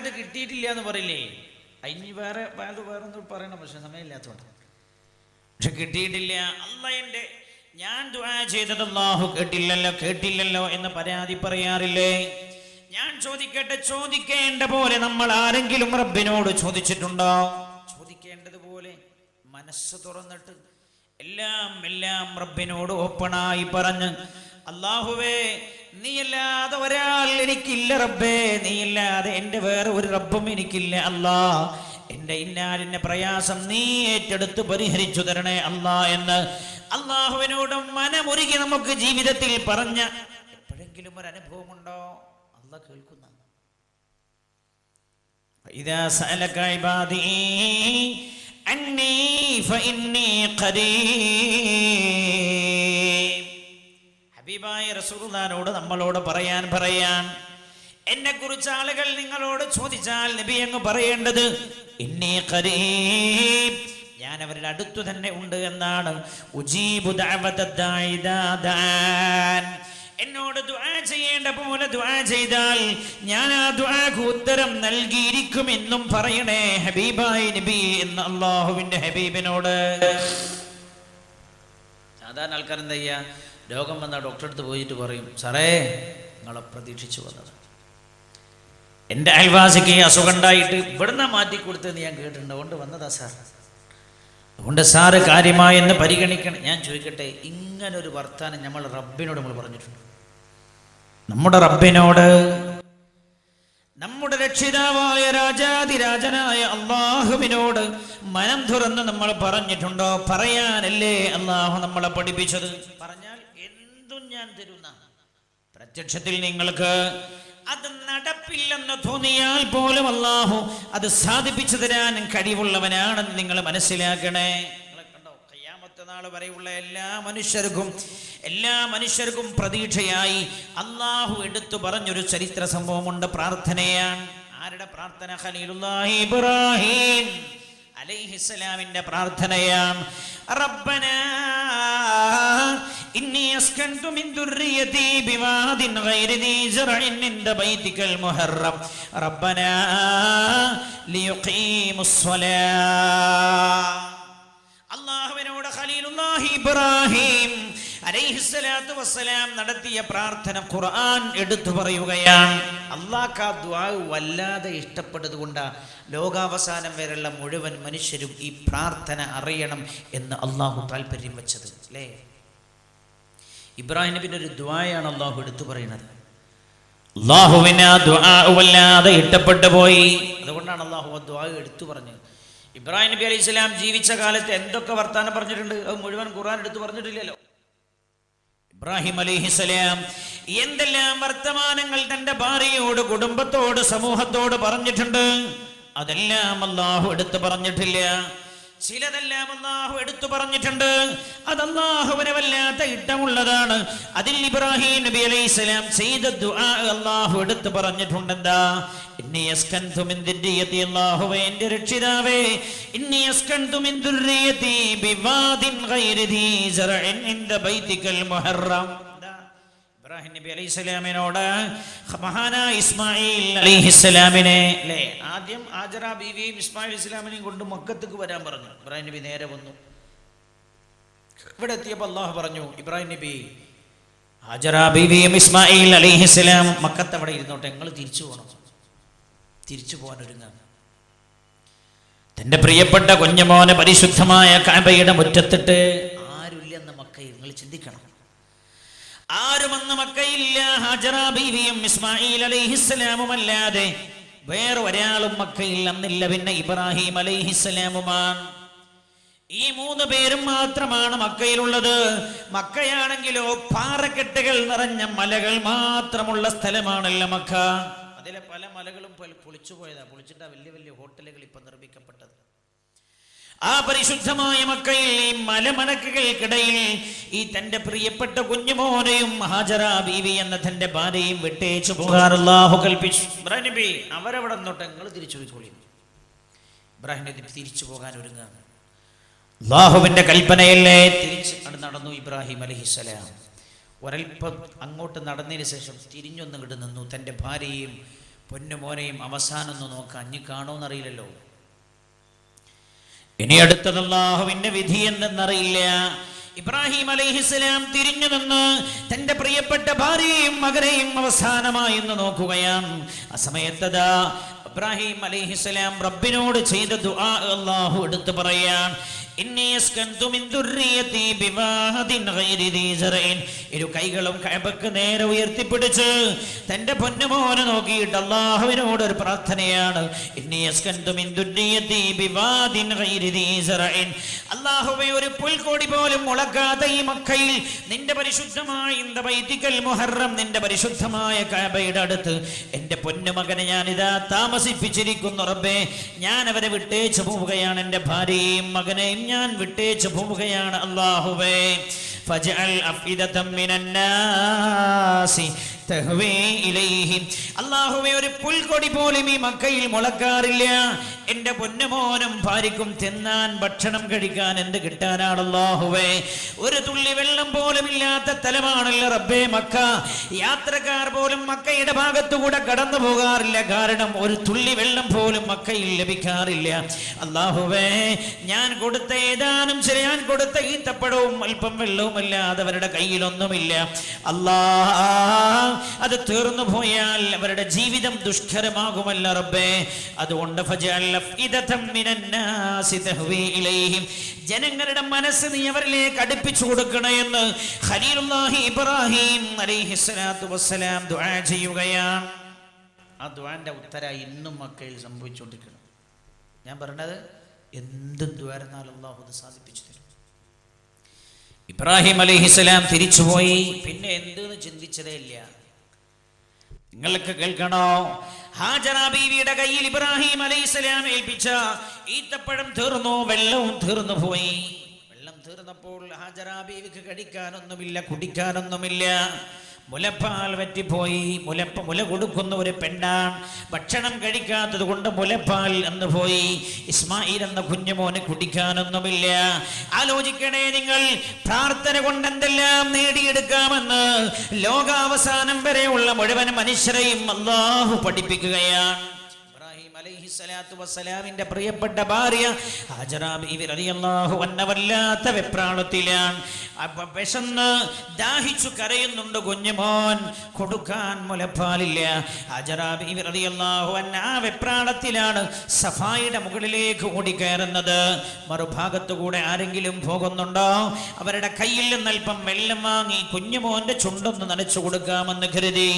പറഞ്ഞിട്ട് കിട്ടിയിട്ടില്ല എന്ന് പറയില്ലേ? അതിന് വേറെ വേറെ വേറെ ഒന്നും പറയണം പക്ഷെ സമയമില്ലാത്തതുകൊണ്ട് പക്ഷെ കിട്ടിയിട്ടില്ല. അല്ല എന്റെ ഞാൻ ദുആ ചെയ്തത് അള്ളാഹു കേട്ടില്ലല്ലോ കേട്ടില്ലല്ലോ എന്ന് പരാതി പറയാറില്ലേ? ഞാൻ ചോദിക്കട്ടെ ചോദിക്കേണ്ട പോലെ നമ്മൾ ആരെങ്കിലും റബ്ബിനോട് ചോദിച്ചിട്ടുണ്ടോ? ചോദിക്കേണ്ടതുപോലെ മനസ്സ് തുറന്നിട്ട് എല്ലാം എല്ലാം റബ്ബിനോട് ഓപ്പണായി പറഞ്ഞ് അള്ളാഹുവേ നീയല്ലാതെ ഒരാൾ എനിക്കില്ല റബ്ബേ നീയില്ലാതെ എൻ്റെ വേറെ ഒരു റബ്ബും എനിക്കില്ല അല്ലാ എൻ്റെ ഇന്നാലിൻ്റെ പ്രയാസം നീ ഏറ്റെടുത്ത് പരിഹരിച്ചു തരണേ അല്ലാ എന്ന് അള്ളാഹുവിനോട് മനമുരുകി നമുക്ക് ജീവിതത്തിൽ പറഞ്ഞ എപ്പോഴെങ്കിലും ഒരു അനുഭവമുണ്ടോ അല്ല കേൾക്കുന്ന إذا سألك عبادي عني فإني قريب ഹബീബായ റസൂദാനോട് നമ്മളോട് പറയാൻ പറയാൻ. എന്നെ കുറിച്ച് ആളുകൾ നിങ്ങളോട് ചോദിച്ചാൽ നബി അങ്ങ് പറയേണ്ടത് ഞാൻ അവരുടെ അടുത്തു തന്നെ ഉണ്ട് എന്നാണ്. ഉജീബു. എന്നോട് ദുആ ചെയ്യേണ്ട പോലെ ദുആ ചെയ്താൽ ഞാൻ ആ ദുആക്ക് ഉത്തരം നൽകിയിരിക്കും എന്നും പറയണേ ഹബീബായി നബി എന്ന് അള്ളാഹുവിന്റെ ഹബീബിനോട്. സാധാരണ ആൾക്കാർ എന്താ ചെയ്യുക രോഗം വന്ന ഡോക്ടറെ അടുത്ത് പോയിട്ട് പറയും സാറേ നിങ്ങളെ പ്രതീക്ഷിച്ചു വന്നത്. എന്റെ അയൽവാസിക്ക് അസുഖം ഉണ്ടായിട്ട് ഇവിടുന്ന് മാറ്റി കൊടുത്തെന്ന് ഞാൻ കേട്ടിട്ടുണ്ട്. അതുകൊണ്ട് വന്നതാ സാർ. അതുകൊണ്ട് സാറ് കാര്യമായി എന്ന് പരിഗണിക്കണം. ഞാൻ ചോദിക്കട്ടെ ഇങ്ങനൊരു വർത്താനം നമ്മൾ റബ്ബിനോട് നമ്മൾ പറഞ്ഞിട്ടുണ്ട്. നമ്മുടെ റബ്ബിനോട് നമ്മുടെ രക്ഷിതാവായ രാജാതിരാജനായ അള്ളാഹുവിനോട് മനം തുറന്ന് നമ്മൾ പറഞ്ഞിട്ടുണ്ടോ? പറയാനല്ലേ അള്ളാഹു നമ്മളെ പഠിപ്പിച്ചത്? പറഞ്ഞാൽ പ്രത്യക്ഷത്തിൽ നിങ്ങൾക്ക് അത് നടപ്പില്ലെന്ന് തോന്നിയാൽ പോലും അള്ളാഹു അത് സാധിപ്പിച്ചു തരാൻ കഴിവുള്ളവനാണെന്ന് നിങ്ങൾ മനസ്സിലാക്കണേ. നാൾ വരെയുള്ള എല്ലാ മനുഷ്യർക്കും എല്ലാ മനുഷ്യർക്കും പ്രതീക്ഷയായി അള്ളാഹു എടുത്തു പറഞ്ഞൊരു ചരിത്ര സംഭവമുണ്ട് പ്രാർത്ഥനയാണ്. ആരുടെ പ്രാർത്ഥന? ഖലീലുല്ലാഹി ഇബ്രാഹിം അലൈഹിസ്സലാമിന്റെ പ്രാർത്ഥനയാണ്. റബ്ബന ഇന്നി അസ്കൻതു മിൻ ദുർരിയതി ബിവാദിൻ ഗൈരി ദീ സറഇൻ ഇൻദ ബൈതികൽ മുഹറം റബ്ബന ലിയുഖീമുസ് സ്വലാ അള്ളാഹുവിനോട് ഖലീലുല്ലാഹി ഇബ്രാഹിം അലൈഹിസ്സലാത്തു വസ്സലാം നടത്തിയ പ്രാർത്ഥന ഖുർആൻ എടുത്തു പറയുകയാണ്. അള്ളാഹ് ആ ദ്വാ വല്ലാതെ ഇഷ്ടപ്പെട്ടത് കൊണ്ട് ലോകാവസാനം വരെയുള്ള മുഴുവൻ മനുഷ്യരും ഈ പ്രാർത്ഥന അറിയണം എന്ന് അള്ളാഹു താല്പര്യം വെച്ചത്. അല്ലേ? ഇബ്രാഹിം നബിന്റെ ഒരു ദ്വായാണ് അള്ളാഹു എടുത്തു പറയുന്നത്. അള്ളാഹുവിന് ആ ദ്വാ വല്ലാതെ ഇഷ്ടപ്പെട്ടു പോയി. അതുകൊണ്ടാണ് അള്ളാഹു ആ ദ്വാ എടുത്തു പറഞ്ഞത്. ഇബ്രാഹിം നബി അലൈഹി സ്വലാം ജീവിച്ച കാലത്ത് എന്തൊക്കെ വർത്താനം പറഞ്ഞിട്ടുണ്ട്? അത് മുഴുവൻ ഖുർആൻ എടുത്തു പറഞ്ഞിട്ടില്ലല്ലോ. ഇബ്രാഹിം അലൈഹിസ്സലാം എന്തെല്ലാം വർത്തമാനങ്ങൾ തന്റെ ഭാര്യയോട് കുടുംബത്തോട് സമൂഹത്തോട് പറഞ്ഞിട്ടുണ്ട്? അതെല്ലാം അള്ളാഹു എടുത്തു പറഞ്ഞിട്ടില്ല. ചിലതെല്ലാം അല്ലാഹു എടുത്തു പറഞ്ഞിട്ടുണ്ട്. അത് അള്ളാഹുവിന് വല്ലാത്ത ഇഷ്ടമുള്ളതാണ്. അതിൽ ഇബ്രാഹിം നബി അലൈഹി സ്വലാം ചെയ്ത അള്ളാഹു എടുത്തു പറഞ്ഞിട്ടുണ്ട് എന്താ ഇന്നി അസ്കൻതു മിൻ ദുർരിയതി അല്ലാഹുവേ എന്റെ രക്ഷിതാവേ ഇന്നി അസ്കൻതു മിൻ ദുർരിയതി ബിവാദിൻ ഗൈരി ദീ സറഇൻ ഇൻദ ബൈതികൽ മുഹറം? ഇബ്രാഹിം നബി അലൈഹി സ്വലാമിനോട് മഹാനായ ഇസ്മായിൽ അലൈഹിസ്സലാമിനെ അല്ലേ? ആദ്യം ആജറ ബീവിയും ഇസ്മായിൽ ഇസ്ലാമിനെയും കൊണ്ട് മക്കത്തേക്ക് വരാൻ പറഞ്ഞു. ഇബ്രാഹിം നബി നേരെ വന്നു. ഇവിടെ എത്തിയപ്പോൾ അള്ളാഹു പറഞ്ഞു ഇബ്രാഹിം നബി ഹാജറ ബീവിയും ഇസ്മായിൽ അലിഹിസ്സലാം മക്കത്ത് അവിടെ ഇരുന്നോട്ടെ ഞങ്ങൾ തിരിച്ചു പോകണം തിരിച്ചു പോകാൻ ഒരുങ്ങാം. തന്റെ പ്രിയപ്പെട്ട കുഞ്ഞമോനെ പരിശുദ്ധമായ കാബയുടെ മുറ്റത്തിട്ട് ആരുല്ലെന്ന മക്കയിൽ നിങ്ങൾ ചിന്തിക്കണം. ആരുമെന്ന് മക്കയില്ല. ഹജറ ബീവിയും ഇസ്മായിൽ അലൈഹിസ്സലാമും അല്ലാതെ വേറെ ഒരാളും മക്കയിൽ അന്നില്ല. പിന്നെ ഇബ്രാഹിം അലൈഹിസ്സലാമുമാണ്. ഈ മൂന്ന് പേരും മാത്രമാണ് മക്കയിലുള്ളത്. മക്കയാണെങ്കിലോ പാറക്കെട്ടുകൾ നിറഞ്ഞ മലകൾ മാത്രമുള്ള സ്ഥലമാണല്ലോ മക്ക. അതിലെ പല മലകളും പൊളിച്ചു പോയതാ പൊളിച്ചിട്ടാ വലിയ വലിയ ഹോട്ടലുകൾ ഇപ്പൊ നിർമ്മിക്കപ്പെട്ടത്. ആ പരിശുദ്ധമായ മക്കയിൽ ഈ മലമണക്കുകൾക്കിടയിൽ ഈ തന്റെ പ്രിയപ്പെട്ട കുഞ്ഞുമോനെയും ഹാജറ ബീവി എന്ന തന്റെ ഭാര്യയും വിട്ടേച്ചു പോകാൻ അല്ലാഹു കൽപ്പിച്ചു. ഇബ്രാഹിം നബി അവരവിടെ നിന്നോട്ട് നിങ്ങൾ തിരിച്ചു പോയിക്കോളി ഇബ്രാഹിം നബി തിരിച്ചു പോകാൻ ഒരുങ്ങാണ് അള്ളാഹുവിന്റെ കൽപ്പനയല്ലേ? തിരിച്ച് അത് നടന്നു ഇബ്രാഹിം അലഹിസ്സലാം ഒരൽപ്പം അങ്ങോട്ട് നടന്നതിന് ശേഷം തിരിഞ്ഞൊന്നും ഇട നിന്നു. തന്റെ ഭാര്യയും പൊന്നുമോനെയും അവസാനം ഒന്ന് നോക്കാം. അഞ്ഞ് കാണുമെന്നറിയില്ലല്ലോ ഇനി അടുത്തത് അള്ളാഹുവിന്റെ വിധി എന്തെന്നറിയില്ല. ഇബ്രാഹിം അലൈഹിസ്സലാം തിരിഞ്ഞു നിന്ന് തന്റെ പ്രിയപ്പെട്ട ഭാര്യയും മകനെയും അവസാനമായി എന്ന് നോക്കുകയാണ്. ആ സമയത്തതാ ഇബ്രാഹിം അലൈഹിസ്സലാം റബ്ബിനോട് ചെയ്ത ദുആ അള്ളാഹു എടുത്തു പറയാൻ ഇരു കൈകളും കഅബക്ക് നേരെ ഉയർത്തിപ്പിടിച്ച് തന്റെ പൊന്നുമോനെ നോക്കിയിട്ട് അള്ളാഹുവിനോട് ഒരു പ്രാർത്ഥനയാണ്. സറഇൻ. ഒരു പുൽക്കോടി പോലും മുളക്കാത്ത ഈ മക്കയിൽ നിന്റെ പരിശുദ്ധമായ ഇന്ത വൈദികൽ മുഹറം നിന്റെ പരിശുദ്ധമായ കഅബയുടെ അടുത്ത് എന്റെ പൊന്നുമകനെ ഞാൻ ഇതാ താമസിപ്പിച്ചിരിക്കുന്നു റബ്ബേ. ഞാൻ അവരെ വിട്ടേച്ചു പോവുകയാണ്. എന്റെ ഭാര്യയും മകനെയും ഞാൻ വിട്ടേച്ചു പോവുകയാണ് അള്ളാഹുവേ അള്ളാഹുവെ ഒരു പുൽക്കൊടി പോലും ഈ മക്കയിൽ മുളക്കാറില്ല. എന്റെ പൊന്നുമോനും ഭാര്യക്കും തിന്നാൻ ഭക്ഷണം കഴിക്കാൻ എന്ത് കിട്ടാനാണല്ലാഹുവേ ഒരു തുള്ളി വെള്ളം പോലും ഇല്ലാത്ത സ്ഥലമാണല്ലോ റബ്ബേ മക്ക. യാത്രക്കാർ പോലും മക്കയുടെ ഭാഗത്തുകൂടെ കടന്നു പോകാറില്ല. കാരണം ഒരു തുള്ളി വെള്ളം പോലും മക്കയിൽ ലഭിക്കാറില്ല. അള്ളാഹുവേ ഞാൻ കൊടുത്ത ഏതാനും ശരി ഞാൻ കൊടുത്ത ഈത്തപ്പഴവും അല്പം വെള്ളവും അല്ലാതെ അവരുടെ കയ്യിലൊന്നുമില്ല. അല്ലാ അത് തീർന്നു പോയാൽ അവരുടെ ജീവിതം ദുഷ്കരമാകുമല്ല റബ്ബേ. അതുകൊണ്ട് ഫജഅൽ ജനങ്ങളുടെ മനസ്സ് നീ അവരിലേക്ക് അടുപ്പിച്ചു കൊടുക്കണമെന്ന് ഖലീലുല്ലാഹി ഇബ്രാഹിം അലൈഹിസ്സലാത്തു ദുആ ചെയ്യുകയാണ്. ആ ദ്വാന്റെ ഉത്തര ഇന്നും മക്കയിൽ സംഭവിച്ചുകൊണ്ടിരിക്കണം ഞാൻ പറഞ്ഞത് എന്തും ദ്വാരന്നാലും അള്ളാഹു അത് സാധിപ്പിച്ചു തരും. ഇബ്രാഹിം അലൈഹിസ്സലാം തിരിച്ചുപോയി. പിന്നെ എന്തെന്ന് ചിന്തിച്ചതേ ഇല്ല. നിങ്ങൾക്ക് കേൾക്കണോ? ഹാജറ ബീവിയുടെ കയ്യിൽ ഇബ്രാഹിം അലൈഹിസ്സലാം ഏൽപ്പിച്ച ഈത്തപ്പഴം തീർന്നു വെള്ളവും തീർന്നു പോയി. വെള്ളം തീർന്നപ്പോൾ ഹാജറ ബീവിക്ക് കടിക്കാനൊന്നുമില്ല കുടിക്കാനൊന്നുമില്ല. മുലപ്പാൽ വറ്റിപ്പോയി. മുലപ്പ മുല കൊടുക്കുന്ന ഒരു പെണ്ണാണ്. ഭക്ഷണം കഴിക്കാത്തത് കൊണ്ട് മുലപ്പാൽ എന്ന് പോയി. ഇസ്മായിൽ എന്ന കുഞ്ഞുമോന് കുടിക്കാനൊന്നുമില്ല. ആലോചിക്കണേ നിങ്ങൾ. പ്രാർത്ഥന കൊണ്ട് എന്തെല്ലാം നേടിയെടുക്കാമെന്ന് ലോകാവസാനം വരെയുള്ള മുഴുവൻ മനുഷ്യരെയും അള്ളാഹു പഠിപ്പിക്കുകയാണ്. അലൈഹിസ്സലാത്തു വസ്സലാമിന്റെ പ്രിയപ്പെട്ട ഭാര്യ ഹാജറ ബീവി റളിയല്ലാഹു അൻഹ വല്ലാത്ത വെപ്രാളത്തിലാണ് വിശന്ന് ദാഹിച്ചു കരയുന്നുണ്ട് കുഞ്ഞുമോൻ കൊടുക്കാൻ മുലപ്പാലില്ല. ഹാജറ ബീവി റളിയല്ലാഹു അൻഹ ആ വെപ്രാളത്തിലാണ് സഫായിയുടെ മുകളിലേക്ക് ഓടിക്കയറുന്നത്. മറുഭാഗത്തു കൂടെ ആരെങ്കിലും പോകുന്നുണ്ടോ? അവരുടെ കയ്യിൽ നിന്ന് അല്പം വെള്ളം വാങ്ങി കുഞ്ഞുമോന്റെ ചുണ്ടൊന്ന് നനച്ചു കൊടുക്കാമെന്ന് കരുതി.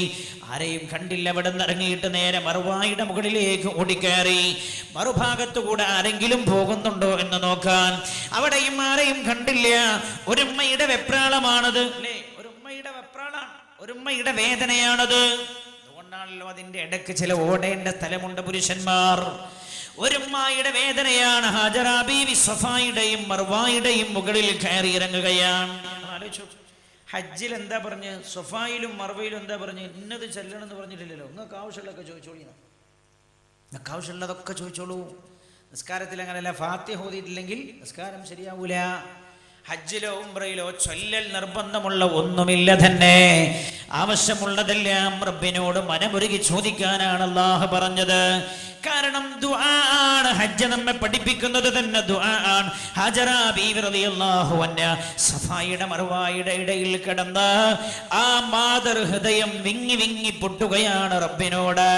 ആരെയും കണ്ടില്ല അവിടെ നിന്ന് ഇറങ്ങിയിട്ട് നേരെ മറുവായുടെ മുകളിലേക്ക് ഓടിക്കയറി മറുഭാഗത്തു കൂടെ ആരെങ്കിലും പോകുന്നുണ്ടോ എന്ന് നോക്കാൻ. അവിടെയും ആരെയും കണ്ടില്ല. ഒരുമ്മയുടെ വെപ്രാളമാണത്. അല്ലേ? ഒരു ഉമ്മയുടെ വെപ്രാളാണ്. ഒരുമ്മയുടെ വേദനയാണത്. അതുകൊണ്ടാണല്ലോ അതിന്റെ ഇടയ്ക്ക് ചില ഓടേണ്ട സ്ഥലമുണ്ട് പുരുഷന്മാർ. ഒരുമ്മയുടെ വേദനയാണ്. ഹാജറ ബീവി സഫായുടെയും മറുവായുടെയും മുകളിൽ കയറി ഇറങ്ങുകയാണ്. ഹജ്ജിൽ എന്താ പറഞ്ഞ്? സൊഫായിലും മറവയിലും എന്താ പറഞ്ഞ്? ഇന്നത് ചെല്ലണം എന്ന് പറഞ്ഞിട്ടില്ലല്ലോ. നിങ്ങൾക്ക് ആവശ്യമുള്ളതൊക്കെ ചോദിച്ചോളി നിങ്ങൾക്ക് ആവശ്യമുള്ളതൊക്കെ ചോദിച്ചോളൂ. നിസ്കാരത്തിൽ അങ്ങനെയല്ല ഫാത്യ ഹോദിയിട്ടില്ലെങ്കിൽ നിസ്കാരം ശരിയാവൂല. ഹജ്ജിലോ ഉംറയിലോ ചൊല്ലൽ നിർബന്ധമുള്ള ഒന്നുമില്ല തന്നെ. ആവശ്യമുള്ളതെല്ലാം റബ്ബിനോട് മനമുരുകി ചോദിക്കാനാണ് അള്ളാഹ് പറഞ്ഞത്. കാരണം ആണ് ഹജ്ജ് നമ്മെ പഠിപ്പിക്കുന്നത് തന്നെ ആണ്. ഹജറ ബീവി റളിയല്ലാഹു അൻഹ സഫായിയുടെ മറുവായുടെ ഇടയിൽ കിടന്ന് ആ മാതൃ ഹൃദയം വിങ്ങി വിങ്ങി പൊട്ടുകയാണ് റബ്ബിനോട്.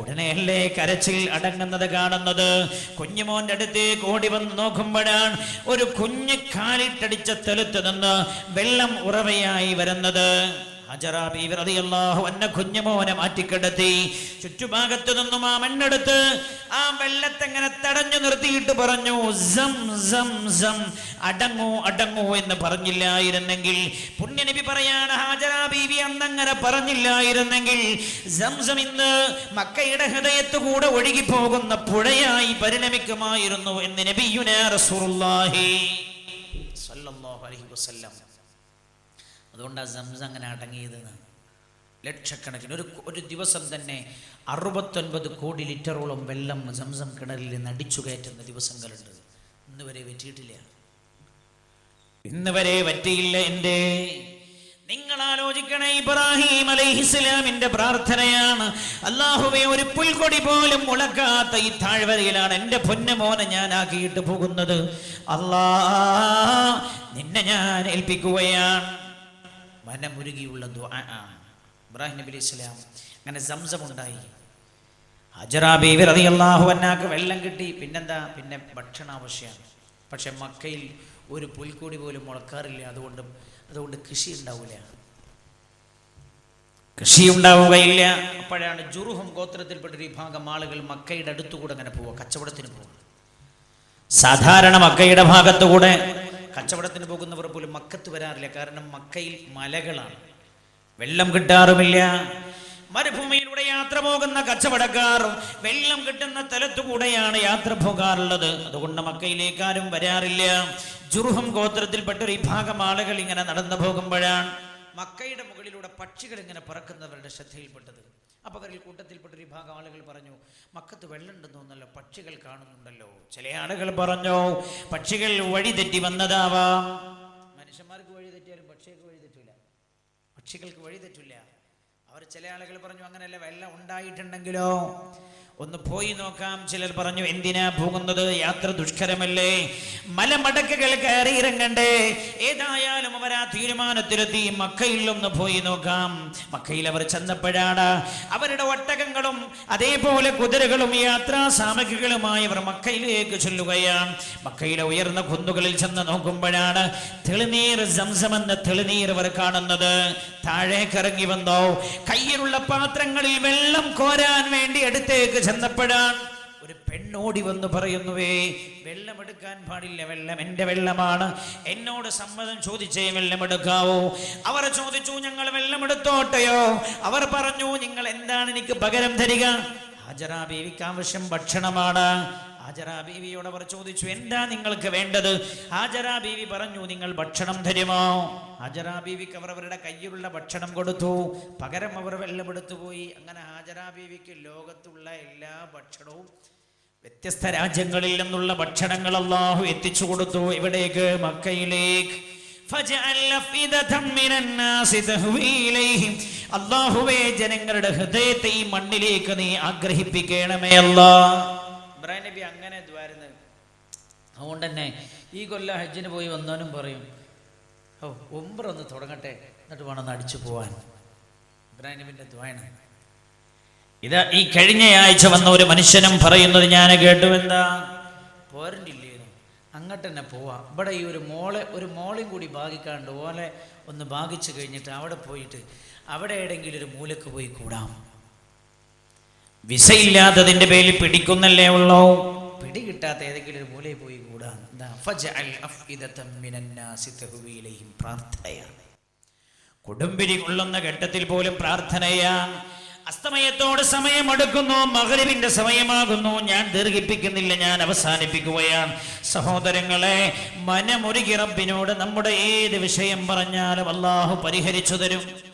ഉടനെയല്ലേ കരച്ചിൽ അടങ്ങുന്നത് കാണുന്നത്? കുഞ്ഞുമോന്റെ അടുത്തേക്ക് ഓടി വന്ന് നോക്കുമ്പോഴാണ് ഒരു കുഞ്ഞ് കാലിട്ടടിച്ച തെളുത്ത് നിന്ന് വെള്ളം ഉറവയായി വരുന്നത്. കുഞ്ഞുമോനെ മാറ്റിക്കിടത്തി. ചുറ്റുഭാഗത്തു നിന്നും ആ മണ്ണെടുത്ത് ആ വെള്ളത്തെങ്ങനെ തടഞ്ഞു നിർത്തിയിട്ട് പറഞ്ഞു സം സം സം അടങ്ങൂ അടങ്ങൂ എന്ന് പറഞ്ഞില്ലായിരുന്നെങ്കിൽ പുണ്യനബി പറയാണ് ഹാജരാ ബീവി അന്നങ്ങനെ പറഞ്ഞില്ലായിരുന്നെങ്കിൽ സംസം ഇന്ന് മക്കയുടെ ഹൃദയത്തു കൂടെ ഒഴുകി പോകുന്ന പുഴയായി പരിണമിക്കുമായിരുന്നു എന്ന് നബിയുനാ റസൂലുള്ളാഹി സല്ലല്ലാഹു അലൈഹി വസല്ലം അതുകൊണ്ടാണ് സംസം അങ്ങനെ അടങ്ങിയതെന്ന്. ലക്ഷക്കണക്കിന്. ഒരു ഒരു ദിവസം തന്നെ അറുപത്തൊൻപത് കോടി ലിറ്ററോളം വെള്ളം സംസം കിണറിൽ നിന്ന് അടിച്ചു കയറ്റുന്ന ദിവസങ്ങളുണ്ട്. ഇന്ന് വരെ പറ്റിയിട്ടില്ല. ഇന്ന് വരെ പറ്റിയില്ല എന്റെ നിങ്ങൾ ആലോചിക്കണേ ഇബ്രാഹിം അലൈഹിസ്ലാമിന്റെ പ്രാർത്ഥനയാണ്. അള്ളാഹുവെ ഒരു പുൽക്കൊടി പോലും മുളക്കാത്ത ഈ താഴ്വരയിലാണ് എന്റെ പൊന്നമോനെ ഞാൻ ആക്കിയിട്ട് പോകുന്നത്. അല്ലാ നിന്നെ ഞാൻ ഏൽപ്പിക്കുകയാണ്. മനമുരുകിയുള്ള ദുആ ഇബ്രാഹിം നബി അലൈഹി സ്വലാം അങ്ങനെ സംസം ഉണ്ടായി ഹജറ ബീവി റളിയല്ലാഹു അൻഹാക്ക് വെള്ളം കിട്ടി. പിന്നെന്താ? പിന്നെ ഭക്ഷണ ആവശ്യമാണ് പക്ഷെ മക്കയിൽ ഒരു പുൽക്കൂടി പോലും മുളക്കാറില്ല. അതുകൊണ്ട് അതുകൊണ്ട് കൃഷി ഉണ്ടാവില്ല കൃഷി ഉണ്ടാവുകയില്ല. അപ്പോഴാണ് ജുറുഹും ഗോത്രത്തിൽപ്പെട്ട ഒരു വിഭാഗം ആളുകൾ മക്കയുടെ അടുത്തുകൂടെ അങ്ങനെ പോവുക. കച്ചവടത്തിന് പോവുക. സാധാരണ മക്കയുടെ ഭാഗത്തുകൂടെ കച്ചവടത്തിന് പോകുന്നവർ പോലും മക്കത്ത് വരാറില്ല. കാരണം മക്കയിൽ മലകളാണ്. വെള്ളം കിട്ടാറുമില്ല. മരുഭൂമിയിലൂടെ യാത്ര പോകുന്ന കച്ചവടക്കാർ വെള്ളം കിട്ടുന്ന സ്ഥലത്തുകൂടെയാണ് യാത്ര പോകാറുള്ളത്. അതുകൊണ്ട് മക്കയിലേക്ക് ആരും വരാറില്ല. ജുർഹം ഗോത്രത്തിൽപ്പെട്ട ഒരു വിഭാഗം ആളുകൾ ഇങ്ങനെ നടന്നു പോകുമ്പോഴാണ് മക്കയുടെ മുകളിലൂടെ പക്ഷികൾ ഇങ്ങനെ പറക്കുന്നവരുടെ ശ്രദ്ധയിൽപ്പെട്ടത്. അപ്പൊ അവരിൽ കൂട്ടത്തിൽപ്പെട്ട ഒരു വിഭാഗം ആളുകൾ പറഞ്ഞു മക്കത്ത് വെള്ളമുണ്ടെന്ന് തോന്നല്ലോ പക്ഷികൾ കാണുന്നുണ്ടല്ലോ. ചില ആളുകൾ പറഞ്ഞു പക്ഷികൾ വഴി തെറ്റി വന്നതാവാം. മനുഷ്യന്മാർക്ക് വഴി തെറ്റിയാലും പക്ഷികൾക്ക് വഴി തെറ്റൂല. പക്ഷികൾക്ക് വഴി തെറ്റില്ല അവർ ചില ആളുകൾ പറഞ്ഞു അങ്ങനെയല്ല വെള്ളം ഉണ്ടായിട്ടുണ്ടെങ്കിലോ? ഒന്ന് പോയി നോക്കാം. ചിലർ പറഞ്ഞു എന്തിനാ പോകുന്നത്? യാത്ര ദുഷ്കരമല്ലേ? മലമടക്കുകൾ കയറി ഇറങ്ങണ്ടേ? ഏതായാലും അവർ ആ തീരുമാനത്തിലെത്തി. മക്കയിൽ ഒന്ന് പോയി നോക്കാം. മക്കയിൽ അവർ ചെന്നപ്പോഴാണ് അവരുടെ ഒട്ടകങ്ങളും അതേപോലെ കുതിരകളും യാത്രാ സാമഗ്രികളുമായി അവർ മക്കയിലേക്ക് ചൊല്ലുകയാണ്. മക്കയിലെ ഉയർന്ന കുന്നുകളിൽ ചെന്ന് നോക്കുമ്പോഴാണ് തെളിനീർ സംസമെന്ന തെളിനീർ അവർ കാണുന്നത്. താഴേക്കിറങ്ങി വന്നോ? കയ്യിലുള്ള പാത്രങ്ങളിൽ വെള്ളം കോരാൻ വേണ്ടി അടുത്തേക്ക് ചെന്നപ്പോഴാണ് ഒരു പെണ്ണോടി വന്ന് പറയുന്നുവേ വെള്ളമെടുക്കാൻ പാടില്ല വെള്ളം എന്റെ വെള്ളമാണ്. എന്നോട് സമ്മതം ചോദിച്ചേ വെള്ളം എടുക്കാവോ അവർ ചോദിച്ചു ഞങ്ങൾ വെള്ളമെടുത്തോട്ടെയോ? അവർ പറഞ്ഞു നിങ്ങൾ എന്താണ് എനിക്ക് പകരം തരിക? ഹാജറ ബീവിക്ക് ഭക്ഷണമാണ്. ഹാജറ ബീവിയോട് അവർ ചോദിച്ചു എന്താ നിങ്ങൾക്ക് വേണ്ടത്? ഹാജറ ബീവി പറഞ്ഞു നിങ്ങൾ ഭക്ഷണം തരുമോ? ഹാജറ ബീവിക്ക് അവർ അവരുടെ കയ്യിലുള്ള ഭക്ഷണം കൊടുത്തു. പകരം അവർ വെല്ലമെടുത്തു പോയി. അങ്ങനെ ഹാജറ ബീവിക്ക് ലോകത്തുള്ള എല്ലാ ഭക്ഷണവും വ്യത്യസ്ത രാജ്യങ്ങളിൽ നിന്നുള്ള ഭക്ഷണങ്ങൾ അള്ളാഹു എത്തിച്ചു കൊടുത്തു. ഇവിടേക്ക് മക്കയിലേക്ക്. അള്ളാഹുവേ ജനങ്ങളുടെ ഹൃദയത്തെ ഈ മണ്ണിലേക്ക് നീ ആഗ്രഹിപ്പിക്കണമേ അല്ലാ ഇബ്രാഹിം നബി അങ്ങനെ ദ്വാരുന്നത്. അതുകൊണ്ട് തന്നെ ഈ കൊല്ല ഹജ്ജിന് പോയി വന്നവനും പറയും ഓ ഒമ്പർ ഒന്ന് തുടങ്ങട്ടെ എന്നിട്ട് വേണം അടിച്ചു പോവാൻ. ഇബ്രാഹിം നബിന്റെ ദ്വായന ഇത് ഈ കഴിഞ്ഞ ആഴ്ച വന്ന ഒരു മനുഷ്യനും പറയുന്നത് ഞാൻ കേട്ടു എന്താ പോരണ്ടില്ലേനു. അങ്ങോട്ട് തന്നെ പോവാം. ഇവിടെ ഈ ഒരു മോളെ ഒരു മോളെയും കൂടി ഭാഗിക്കാണ്ട് ഓലെ ഒന്ന് ഭാഗിച്ചു കഴിഞ്ഞിട്ട് അവിടെ പോയിട്ട് അവിടെ ഏടെങ്കിലും ഒരു മൂലക്ക് പോയി കൂടാം. വിസ ഇല്ലാത്തതിന്റെ പേരിൽ പിടിക്കുന്നല്ലേ ഉള്ളൂ. പിടി കിട്ടാത്ത ഏതെങ്കിലും ഒരു മൂലയിൽ പോയി കൂടാം. പ്രാർത്ഥനയാണ്. കൊടുമ്പിരി കൊള്ളുന്ന ഘട്ടത്തിൽ പോലും പ്രാർത്ഥനയാണ് അസ്തമയത്തോട് സമയമെടുക്കുന്നു മകരവിന്റെ സമയമാകുന്നു. ഞാൻ ദീർഘിപ്പിക്കുന്നില്ല ഞാൻ അവസാനിപ്പിക്കുകയാണ് സഹോദരങ്ങളെ മനമൊരുകി റബ്ബിനോട് നമ്മുടെ ഏത് വിഷയം പറഞ്ഞാലും അള്ളാഹു പരിഹരിച്ചു തരും.